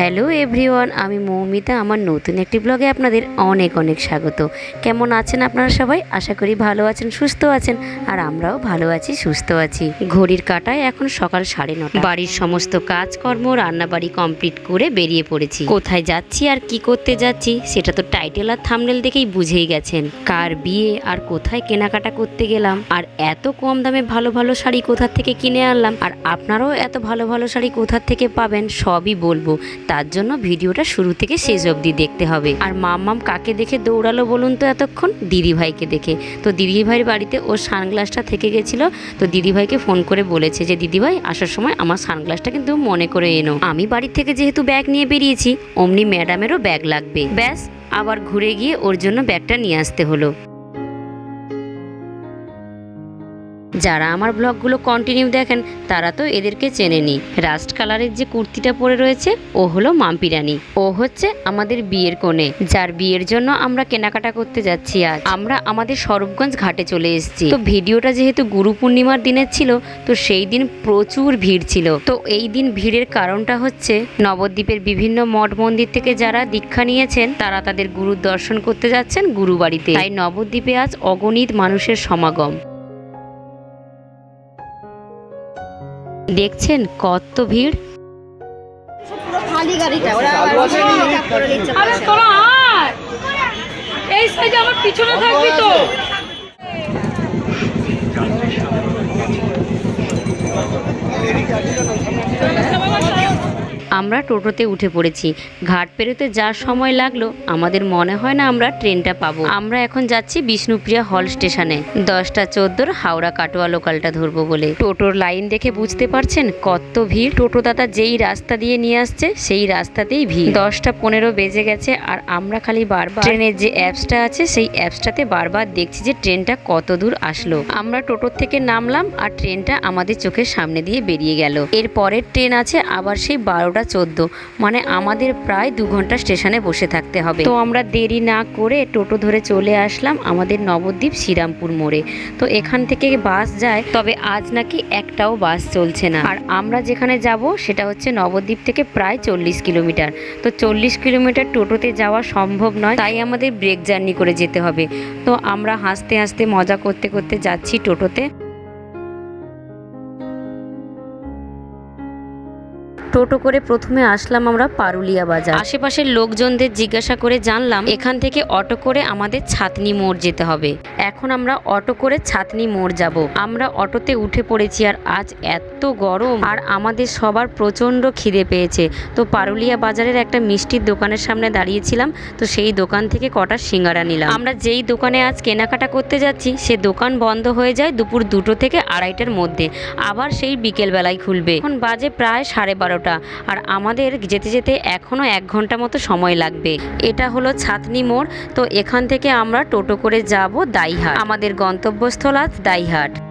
Hello everyone, আমি মৌমিতা। আমার নতুন একটি ব্লগে আপনাদের অনেক অনেক স্বাগত। কেমন আছেন আপনারা সবাই? আশা করি ভালো আছেন, সুস্থ আছেন, আর আমরাও ভালো আছি, সুস্থ আছি। ঘড়ির কাটায় এখন সকাল সাড়ে নটা। বাড়ির সমস্ত কাজকর্ম, রান্নাবাড়ি কমপ্লিট করে বেরিয়ে পড়েছি। কোথায় যাচ্ছি আর কি করতে যাচ্ছি, সেটা তো টাইটেল আর থামনেল দেখেই বুঝেই গেছেন। কার বিয়ে আর কোথায় কেনাকাটা করতে গেলাম, আর এত কম দামে ভালো ভালো শাড়ি কোথা থেকে কিনে আনলাম, আর আপনারাও এত ভালো ভালো শাড়ি কোথা থেকে পাবেন, সবই বলব। তার জন্য ভিডিওটা শুরু থেকে শেষ অবধি দেখতে হবে। আর মাম্মাম কাকে দেখে দৌড়ালো বলুন তো এতক্ষণ? দিদিভাইকে দেখে। তো দিদিভাইয়ের বাড়িতে ওর সানগ্লাসটা থেকে গেছিল। তো দিদিভাইকে ফোন করে বলেছে যে দিদিভাই আসার সময় আমার সানগ্লাসটা কিন্তু মনে করে এনো। আমি বাড়ি থেকে যেহেতু ব্যাগ নিয়ে বেরিয়েছি, অমনি ম্যাডামেরও ব্যাগ লাগবে। ব্যাস, আবার ঘুরে গিয়ে ওর জন্য ব্যাগটা নিয়ে আসতে হলো। যারা আমার ব্লগগুলো কন্টিনিউ দেখেন, তারা তো এদেরকে চেনেনি। রাস্ট কালারের যে কুর্তিটা পরে রয়েছে, ও হলো মাম্পি রানী ও হচ্ছে আমাদের বিয়ের কোণে, যার বিয়ের জন্য আমরা কেনাকাটা করতে যাচ্ছি আজ। আমরা আমাদের স্বরূপগঞ্জ ঘাটে চলে এসেছি। তো ভিডিওটা যেহেতু গুরু পূর্ণিমার দিনের ছিল, তো সেই দিন প্রচুর ভিড় ছিল। তো এই দিন ভিড়ের কারণটা হচ্ছে, নবদ্বীপের বিভিন্ন মঠ মন্দির থেকে যারা দীক্ষা নিয়েছেন, তারা তাদের গুরুর দর্শন করতে যাচ্ছেন গুরুবাড়িতে। তাই নবদ্বীপে আজ অগণিত মানুষের সমাগম। দেখছেন কত ভিড়? আমার পিছনে থাকবি তো। আমরা টোটোতে উঠে পড়েছি। ঘাট পেরোতে যা সময় লাগল, আমাদের মনে হয় না আমরা ট্রেনটা পাবো। আমরা এখন যাচ্ছি বিষ্ণুপ্রিয়া হল স্টেশনে। দশটা চোদ্দোর হাওড়া কাটোয়া লোকালটা ধরবো বলে। টোটোর লাইন দেখে বুঝতে পারছেন কত ভিড়। টোটো দাদা যেই রাস্তা দিয়ে নিয়ে আসছে, সেই রাস্তাতেই ভিড়। দশটা পনেরো বেজে গেছে আর আমরা খালি বারবার ট্রেনের যে অ্যাপসটা আছে, সেই অ্যাপসটাতে বারবার দেখছি যে ট্রেনটা কত দূর আসলো। আমরা টোটোর থেকে নামলাম আর ট্রেনটা আমাদের চোখের সামনে দিয়ে বেরিয়ে গেল। এর পরের ট্রেন আছে আবার সেই বারোটা চোদ্দ। মানে আমাদের প্রায় দু ঘণ্টা স্টেশনে বসে থাকতে হবে। তো আমরা দেরি না করে টোটো ধরে চলে আসলাম আমাদের নবদ্বীপ শ্রীরামপুর মোড়ে। তো এখান থেকে বাস যায়, তবে আজ নাকি একটাও বাস চলছে না। আর আমরা যেখানে যাব সেটা হচ্ছে নবদ্বীপ থেকে প্রায় চল্লিশ কিলোমিটার। তো চল্লিশ কিলোমিটার টোটোতে যাওয়া সম্ভব নয়, তাই আমাদের ব্রেক জার্নি করে যেতে হবে। তো আমরা হাসতে হাসতে মজা করতে করতে যাচ্ছি টোটোতে। টোটো করে প্রথমে আসলাম আমরা পারুলিয়া বাজার। আশেপাশের লোকজনদের জিজ্ঞাসা করে জানলাম, এখান থেকে অটো করে আমাদের ছাতনি মোড় যেতে হবে। এখন আমরা অটো করে ছাতনি মোড় যাব। আমরা অটোতে উঠে পড়েছি আর আজ এত গরম আর আমাদের সবার প্রচণ্ড খিদে পেয়েছে। তো পারুলিয়া বাজারের একটা মিষ্টির দোকানের সামনে দাঁড়িয়েছিলাম, তো সেই দোকান থেকে কটা সিঙ্গারা নিলাম। আমরা যেই দোকানে আজ কেনাকাটা করতে যাচ্ছি, সে দোকান বন্ধ হয়ে যায় দুপুর দুটো থেকে আড়াইটার মধ্যে। আবার সেই বিকেল বেলায় খুলবে। এখন বাজে প্রায় সাড়ে বারোটা। আর আমাদের যেতে যেতে এখনও এক ঘণ্টা মতো সময় লাগবে। এটা হলো ছাতনি মোড়। তো এখান থেকে আমরা টোটো করে যাব দাইহাট। আমাদের গন্তব্যস্থল আজ দাইহাট।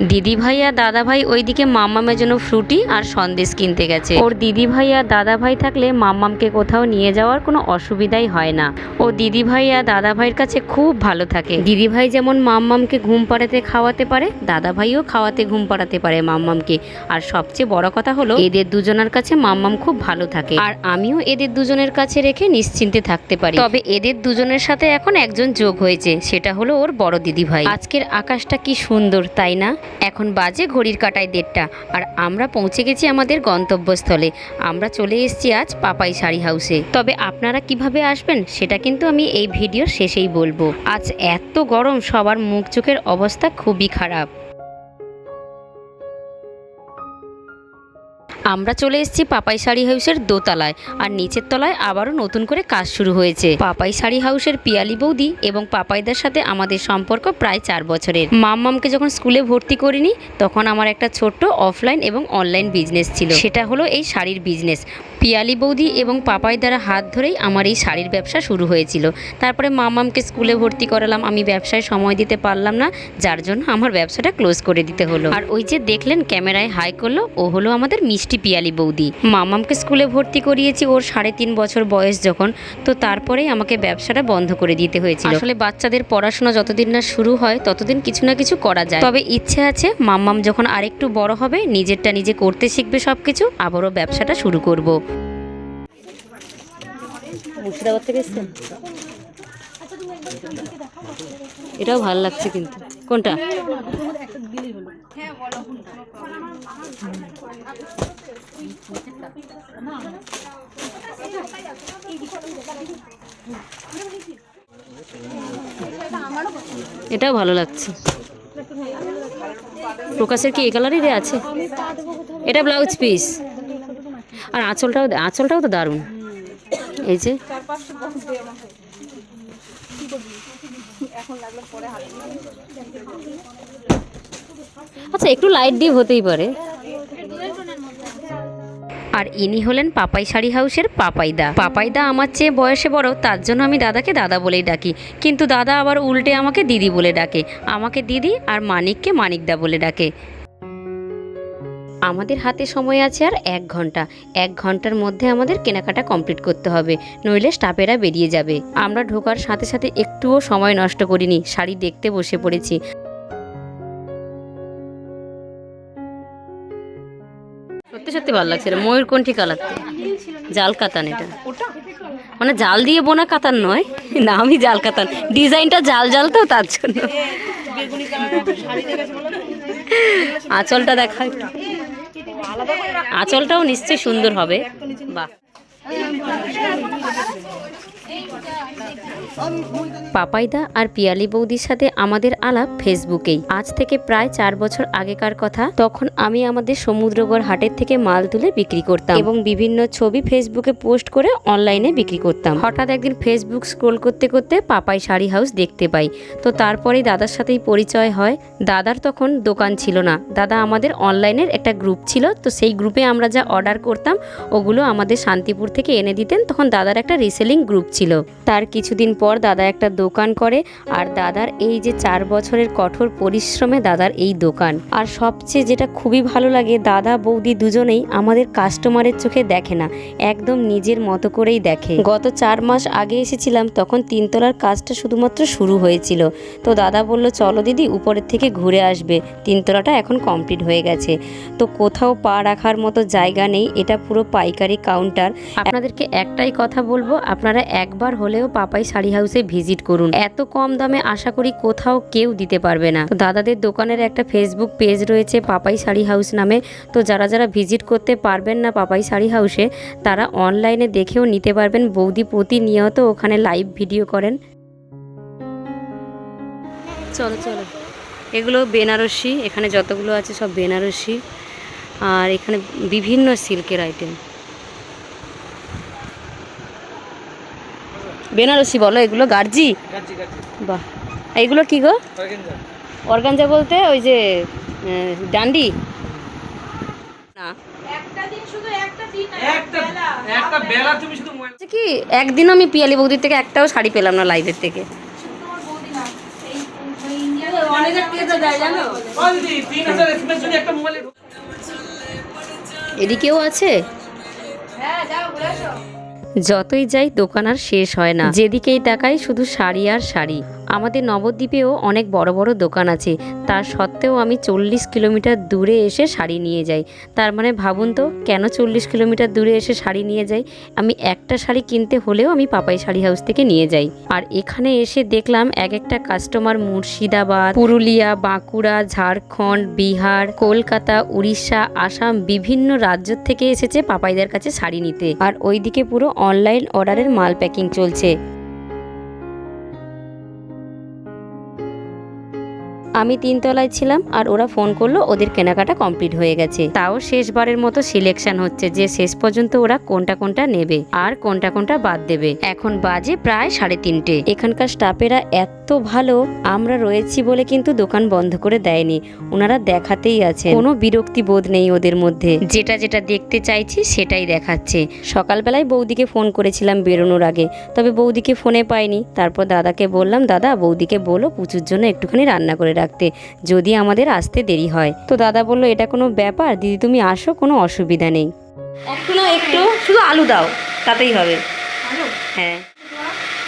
দিদি ভাই আর দাদা ভাই ওইদিকে মাম্মামের জন্য ফ্রুটি আর সন্দেশ কিনতে গেছে। ওর দিদি ভাই আর দাদা ভাই থাকলে মাম্মামকে কোথাও নিয়ে যাওয়ার কোনো অসুবিধাই হয় না। ও দিদি ভাই আর দাদা ভাইয়ের কাছে খুব ভালো থাকে। দিদি ভাই যেমন মাম্মামকে ঘুম পাড়াতে খাওয়াতে পারে, দাদা ভাইও খাওয়াতে ঘুম পাড়াতে পারে মাম্মামকে। আর সবচেয়ে বড় কথা হলো, এদের দুজনের কাছে মাম্মাম খুব ভালো থাকে। আর আমিও এদের দুজনের কাছে রেখে নিশ্চিন্তে থাকতে পারি। তবে এদের দুজনের সাথে এখন একজন যোগ হয়েছে, সেটা হলো ওর বড় দিদি ভাই। আজকের আকাশটা কি সুন্দর, তাই না? এখন বাজে ঘড়ির কাটায় দেড়টা, আর আমরা পৌঁছে গেছি আমাদের গন্তব্যস্থলে। আমরা চলে এসেছি আজ পাপাই শাড়ি হাউসে। তবে আপনারা কীভাবে আসবেন, সেটা কিন্তু আমি এই ভিডিওর শেষেই বলব। আজ এত গরম, সবার মুখ চোখের অবস্থা খুবই খারাপ। আমরা চলে এসেছি পাপাই শাড়ি হাউসের দোতলায়, আর নিচের তলায় আবারও নতুন করে কাজ শুরু হয়েছে। পাপাই শাড়ি হাউসের পিয়ালি বৌদি এবং পাপাইদার সাথে আমাদের সম্পর্ক প্রায় চার বছরের। মাম্মামকে যখন স্কুলে ভর্তি করিনি, তখন আমার একটা ছোট্ট অফলাইন এবং অনলাইন বিজনেস ছিল। সেটা হলো এই শাড়ির বিজনেস। পিয়ালি বৌদি এবং পাপাই দ্বারা হাত ধরেই আমার এই শাড়ির ব্যবসা শুরু হয়েছিল। তারপরে মামামকে স্কুলে ভর্তি করালাম, আমি ব্যবসায় সময় দিতে পারলাম না, যার জন্য আমার ব্যবসাটা ক্লোজ করে দিতে হলো। আর ওই যে দেখলেন ক্যামেরায় হাই করল, ও হলো আমাদের মিষ্টি পিয়ালি বৌদি। মামামকে স্কুলে ভর্তি করিয়েছি ওর সাড়ে তিন বছর বয়স যখন, তো তারপরেই আমাকে ব্যবসাটা বন্ধ করে দিতে হয়েছিল। আসলে বাচ্চাদের পড়াশোনা যতদিন না শুরু হয়, ততদিন কিছু না কিছু করা যায়। তবে ইচ্ছে আছে মাম্মাম যখন আরেকটু বড় হবে, নিজেরটা নিজে করতে শিখবে সব কিছু আবারও ব্যবসাটা শুরু করব। মুর্শিদাবাদ থেকে এসছেন এটাও ভালো লাগছে কিন্তু। কোনটা? এটাও ভালো লাগছে। প্রকাশের কি এই কালারেরই আছে? এটা ব্লাউজ পিস আর আঁচলটাও আঁচলটাও তো দারুণ। এই যে। আচ্ছা একটু লাইট দিয়ে হতেই পারে। আর ইনি হলেন পাপাই শাড়ি হাউসের পাপাইদা। পাপাইদা আমার চেয়ে বয়সে বড়, তার জন্য আমি দাদাকে দাদা বলেই ডাকি। কিন্তু দাদা আবার উল্টে আমাকে দিদি বলে ডাকে। আমাকে দিদি আর মানিককে মানিকদা বলে ডাকে। আমাদের হাতে সময় আছে আর এক ঘণ্টা। এক ঘণ্টার মধ্যে আমাদের কেনাকাটা কমপ্লিট করতে হবে, নইলে স্টাফেরা বেরিয়ে যাবে। আমরা ঢোকার সাথে সাথে একটুও সময় নষ্ট করিনি, শাড়ি দেখতে বসে পড়েছি। সত্যি সত্যি ভালো লাগছে এটা ময়ূরকণ্ঠী কালার জাল কাতান এটা। মানে জাল দিয়ে বোনা কাতান নয়, না আমি জাল কাতান। ডিজাইনটা জাল জাল তো, তার জন্য। আঁচলটা দেখা। একটু। আঁচলটাও নিশ্চয়ই সুন্দর হবে। বাহ। পাপাইদা আর পিয়ালি বৌদির সাথে আমাদের আলাপ ফেসবুকেই। আজ থেকে প্রায় চার বছর আগেকার কথা, তখন আমি আমাদের সমুদ্রগড় হাটের থেকে মাল তুলে বিক্রি করতাম এবং বিভিন্ন ছবি ফেসবুকে পোস্ট করে অনলাইনে বিক্রি করতাম। হঠাৎ একদিন ফেসবুক স্ক্রোল করতে করতে পাপাই শাড়ি হাউস দেখতে পাই। তো তারপরেই দাদার সাথেই পরিচয় হয়। দাদার তখন দোকান ছিল না। দাদা আমাদের অনলাইনের একটা গ্রুপ ছিল। তো সেই গ্রুপে আমরা যা অর্ডার করতাম, ওগুলো আমাদের শান্তিপুর থেকে এনে দিতেন। তখন দাদার একটা রিসেলিং গ্রুপ ছিল। তার কিছুদিন পর দাদা একটা দোকান করে, আর দাদার এই যে চার বছরের কঠোর পরিশ্রমে দাদার এই দোকান। আর সবচেয়ে যেটা খুবই ভালো লাগে, দাদা বৌদি দুজনেই আমাদের কাস্টমারের চোখে দেখে না, একদম নিজের মতো করেই দেখে। গত চার মাস আগে এসেছিলাম, তখন তিনতলার কাজটা শুধুমাত্র শুরু হয়েছিল। তো দাদা বলল, চলো দিদি, উপরের থেকে ঘুরে আসবে। তিনতলাটা এখন কমপ্লিট হয়ে গেছে। তো কোথাও পা রাখার মতো জায়গা নেই, এটা পুরো পাইকারি কাউন্টার আপনাদেরকে একটাই কথা বলব, আপনারা একবার হলেও পাপাই শাড়ি হাউসে ভিজিট করুন। এত কম দামে আশা করি কোথাও কেউ দিতে পারবে না। তো দাদাদের দোকানের একটা ফেসবুক পেজ রয়েছে, পাপাই শাড়ি হাউস নামে। তো যারা যারা ভিজিট করতে পারবেন না পাপাই শাড়ি হাউসে, তারা অনলাইনে দেখেও নিতে পারবেন। বৌদি প্রতিনিয়ত ওখানে লাইভ ভিডিও করেন। চলো চলো। এগুলো বেনারসি, এখানে যতগুলো আছে সব বেনারসি। আর এখানে বিভিন্ন সিল্কের আইটেম বেনারসি বলো এগুলো গার্জি? বাহ। এইগুলো কি গো? অর্গেনজা। অর্গানজা বলতে ওই যে ডান্ডি? না। একটা একটা বেলা। তুমি শুধু মনে- হচ্ছে কি একদিন আমি পিয়ালি বৌদির থেকে একটাও শাড়ি পেলাম না লাইভের থেকে। ও দিদি, তিন হাজার SMS যতই যাই দোকান আর শেষ হয় না। যেদিকেই তাকাই শুধু শাড়ি আর শাড়ি। আমাদের নবদ্বীপেও অনেক বড় বড় দোকান আছে। তার সত্ত্বেও আমি চল্লিশ কিলোমিটার দূরে এসে শাড়ি নিয়ে যাই। তার মানে ভাবুন তো, কেন চল্লিশ কিলোমিটার দূরে এসে শাড়ি নিয়ে যাই? আমি একটা শাড়ি কিনতে হলেও আমি পাপাই শাড়ি হাউস থেকে নিয়ে যাই। আর এখানে এসে দেখলাম এক একটা কাস্টমার মুর্শিদাবাদ, পুরুলিয়া, বাঁকুড়া, ঝাড়খণ্ড, বিহার, কলকাতা, উড়িষ্যা, আসাম বিভিন্ন রাজ্য থেকে এসেছে পাপাইদের কাছে শাড়ি নিতে। আর ওইদিকে পুরো অনলাইন অর্ডারের মাল প্যাকিং চলছে। আমি তিনতলায় ছিলাম আর ওরা ফোন করল ওদের কেনাকাটা কমপ্লিট হয়ে গেছে। তাও শেষবারের মতো সিলেকশন হচ্ছে যে শেষ পর্যন্ত ওরা কোনটা কোনটা নেবে আর কোনটা কোনটা বাদ দেবে। এখন বাজে প্রায় সাড়ে তিনটে। এখানকার স্টাফেরা এত ভালো, আমরা রয়েছি বলে কিন্তু দোকান বন্ধ করে দেয়নি। ওনারা দেখাতেই আছে কোনো বিরক্তি বোধ নেই ওদের মধ্যে। যেটা যেটা দেখতে চাইছি সেটাই দেখাচ্ছে। সকালবেলায় বৌদিকে ফোন করেছিলাম বেরোনোর আগে। তবে বৌদিকে ফোনে পাইনি। তারপর দাদাকে বললাম, দাদা, বৌদিকে বলো পুচুর জন্য একটুখানি রান্না করে রাখতে যদি আমাদের আসতে দেরি হয়। তো দাদা বলল এটা কোনো ব্যাপার? দিদি তুমি আসো কোনো অসুবিধা নেই। একটু না একটু শুধু আলু দাও তাতেই হবে। হ্যাঁ।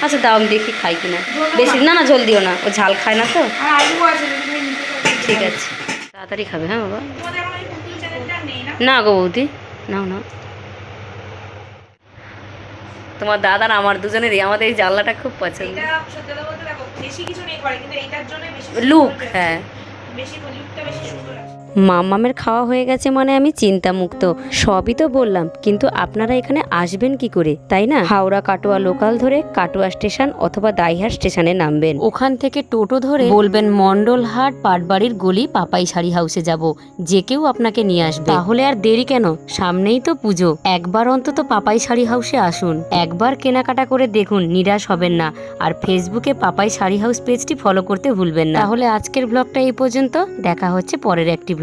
আচ্ছা দাও আমি দেখি খাই কিনা। বেশি না না জল দিও না ও ঝাল খায় না তো। ঠিক আছে। তাড়াতাড়ি খাবে হ্যাঁ বাবা। তোমাদের এখন ওই পুতুল চ্যানেলটা নেই না? না গো বৌদি নাও না তোমার দাদা আর আমার দুজনেরই আমাদের এই জানলাটা খুব পছন্দ। লুক হ্যাঁ বেশি লুকটা বেশি সুন্দর আছে। মামামের খাওয়া হয়ে গেছে মানে আমি চিন্তামুক্ত। সবই তো বললাম কিন্তু আপনারা এখানে আসবেন কি করে তাই না? হাওড়া কাটোয়া লোকাল ধরে কাটোয়া স্টেশন অথবা দাইহাট স্টেশনে নামবেন। ওখান থেকে টোটো ধরে বলবেন মন্ডলহাট পাটবাড়ির গলি পাপাই শাড়ি হাউসে যাব। যে কেউ আপনাকে নিয়ে আসবে। তাহলে আর দেরি কেন? সামনেই তো পুজো। একবার অন্তত পাপাই শাড়ি হাউসে আসুন। একবার কেনাকাটা করে দেখুন নিরাশ হবেন না। আর ফেসবুকে পাপাই শাড়ি হাউস পেজটি ফলো করতে ভুলবেন না। তাহলে আজকের ব্লগটা এই পর্যন্ত। দেখা হচ্ছে পরের একটি